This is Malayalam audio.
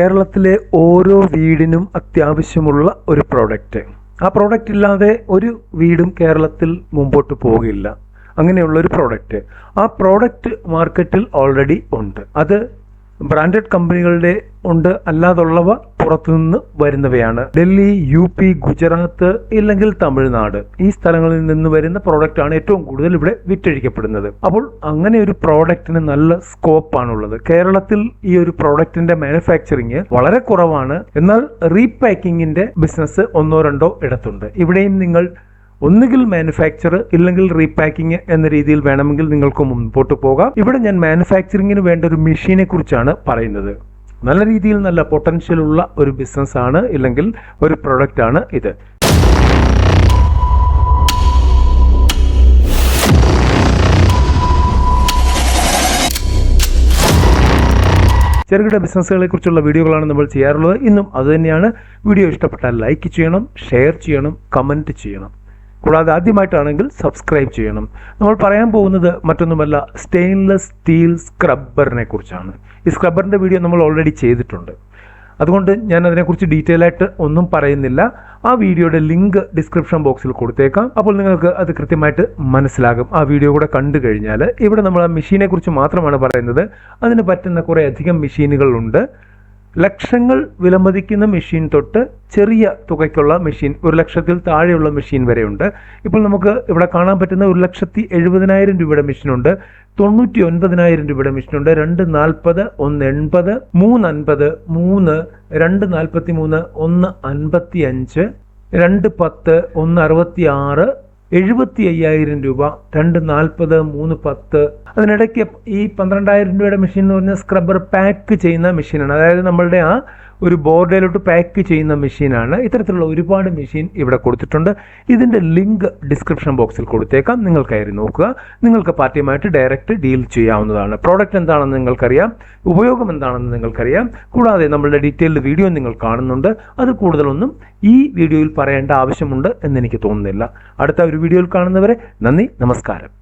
കേരളത്തിലെ ഓരോ വീടിനും അത്യാവശ്യമുള്ള ഒരു പ്രോഡക്റ്റ് ആ പ്രോഡക്റ്റ് ഇല്ലാതെ ഒരു വീടും കേരളത്തിൽ മുമ്പോട്ട് പോകില്ല. അങ്ങനെയുള്ള ഒരു പ്രോഡക്റ്റ് ആ പ്രോഡക്റ്റ് മാർക്കറ്റിൽ ഓൾറെഡി ഉണ്ട്. അത് ബ്രാൻഡഡ് കമ്പനികളുടെ ഉണ്ട്. അല്ലാതുള്ളവ പുറത്തുനിന്ന് വരുന്നവയാണ്. ഡൽഹി യു പി ഗുജറാത്ത് ഇല്ലെങ്കിൽ തമിഴ്നാട്. ഈ സ്ഥലങ്ങളിൽ നിന്ന് വരുന്ന പ്രോഡക്റ്റ് ആണ് ഏറ്റവും കൂടുതൽ ഇവിടെ വിറ്റഴിക്കപ്പെടുന്നത്. അപ്പോൾ അങ്ങനെ ഒരു പ്രോഡക്റ്റിന് നല്ല സ്കോപ്പ് ആണുള്ളത്. കേരളത്തിൽ ഈ ഒരു പ്രോഡക്റ്റിന്റെ മാനുഫാക്ചറിങ് വളരെ കുറവാണ്. എന്നാൽ റീപാക്കിങ്ങിന്റെ ബിസിനസ് ഒന്നോ രണ്ടോ ഇടത്തുണ്ട്. ഇവിടെയും നിങ്ങൾ ഒന്നുകിൽ മാനുഫാക്ചർ ഇല്ലെങ്കിൽ റീപാക്കിംഗ് എന്ന രീതിയിൽ വേണമെങ്കിൽ നിങ്ങൾക്ക് മുൻപോട്ട് പോകാം. ഇവിടെ ഞാൻ മാനുഫാക്ചറിങ്ങിന് വേണ്ട ഒരു മെഷീനെ കുറിച്ചാണ് പറയുന്നത്. നല്ല രീതിയിൽ നല്ല പൊട്ടൻഷ്യൽ ഉള്ള ഒരു ബിസിനസ് ആണ് ഇല്ലെങ്കിൽ ഒരു പ്രൊഡക്റ്റ് ആണ് ഇത്. ചെറുകിട ബിസിനസ്സുകളെ കുറിച്ചുള്ള വീഡിയോകളാണ് നമ്മൾ ചെയ്യാറുള്ളത്. ഇന്നും അതുതന്നെയാണ് വീഡിയോ ഇഷ്ടപ്പെട്ടാൽ ലൈക്ക് ചെയ്യണം ഷെയർ ചെയ്യണം കമന്റ് ചെയ്യണം. കൂടാതെ ആദ്യമായിട്ടാണെങ്കിൽ സബ്സ്ക്രൈബ് ചെയ്യണം. നമ്മൾ പറയാൻ പോകുന്നത് മറ്റൊന്നുമല്ല സ്റ്റെയിൻലെസ് സ്റ്റീൽ സ്ക്രബ്ബറിനെ കുറിച്ചാണ്. ഈ സ്ക്രബ്ബറിന്റെ വീഡിയോ നമ്മൾ ഓൾറെഡി ചെയ്തിട്ടുണ്ട്. അതുകൊണ്ട് ഞാൻ അതിനെക്കുറിച്ച് ഡീറ്റെയിൽ ആയിട്ട് ഒന്നും പറയുന്നില്ല. ആ വീഡിയോയുടെ ലിങ്ക് ഡിസ്ക്രിപ്ഷൻ ബോക്സിൽ കൊടുത്തേക്കാം. അപ്പോൾ നിങ്ങൾക്ക് അത് കൃത്യമായിട്ട് മനസ്സിലാകും. ആ വീഡിയോ കൂടെ കണ്ടു കഴിഞ്ഞാൽ ഇവിടെ നമ്മൾ ആ മെഷീനെ കുറിച്ച് മാത്രമാണ് പറയുന്നത്. അതിന് പറ്റുന്ന കുറേ അധികം മെഷീനുകളുണ്ട് ലക്ഷങ്ങൾ വിലമതിക്കുന്ന മെഷീൻ തൊട്ട് ചെറിയ തുകയ്ക്കുള്ള മെഷീൻ ഒരു ലക്ഷത്തിൽ താഴെയുള്ള മെഷീൻ വരെയുണ്ട്. ഇപ്പോൾ നമുക്ക് ഇവിടെ കാണാൻ പറ്റുന്ന ഒരു ലക്ഷത്തി എഴുപതിനായിരം രൂപയുടെ മെഷീനുണ്ട് തൊണ്ണൂറ്റി ഒൻപതിനായിരം രൂപയുടെ മെഷീനുണ്ട് രണ്ട് നാൽപ്പത് ഒന്ന് എൺപത് മൂന്ന് അൻപത് മൂന്ന് രണ്ട് നാൽപ്പത്തി മൂന്ന് ഒന്ന് അൻപത്തി അഞ്ച് രണ്ട് പത്ത് ഒന്ന് അറുപത്തി ആറ് എഴുപത്തി അയ്യായിരം രൂപ രണ്ട് നാൽപ്പത് മൂന്ന് പത്ത്. അതിനിടയ്ക്ക് ഈ പന്ത്രണ്ടായിരം രൂപയുടെ മെഷീൻ എന്ന് പറഞ്ഞാൽ സ്ക്രബ്ബർ പാക്ക് ചെയ്യുന്ന മെഷീനാണ് അതായത് നമ്മളുടെ ആ ഒരു ബോർഡിലോട്ട് പാക്ക് ചെയ്യുന്ന മെഷീനാണ് ഇത്തരത്തിലുള്ള ഒരുപാട് മെഷീൻ ഇവിടെ കൊടുത്തിട്ടുണ്ട്. ഇതിന്റെ ലിങ്ക് ഡിസ്ക്രിപ്ഷൻ ബോക്സിൽ കൊടുത്തേക്കാം. നിങ്ങൾ കയറി നോക്കുക. നിങ്ങൾക്ക് പാർട്ടിയുമായിട്ട് ഡയറക്റ്റ് ഡീൽ ചെയ്യാവുന്നതാണ്. പ്രോഡക്റ്റ് എന്താണെന്ന് നിങ്ങൾക്കറിയാം. ഉപയോഗം എന്താണെന്ന് നിങ്ങൾക്കറിയാം. കൂടാതെ നമ്മളുടെ ഡീറ്റെയിൽഡ് വീഡിയോ നിങ്ങൾ കാണുന്നുണ്ട്. അത് കൂടുതലൊന്നും ഈ വീഡിയോയിൽ പറയേണ്ട ആവശ്യമുണ്ട് എന്ന് എനിക്ക് തോന്നുന്നില്ല. അടുത്ത ഒരു വീഡിയോയിൽ കാണുന്നവരെ നന്ദി നമസ്കാരം.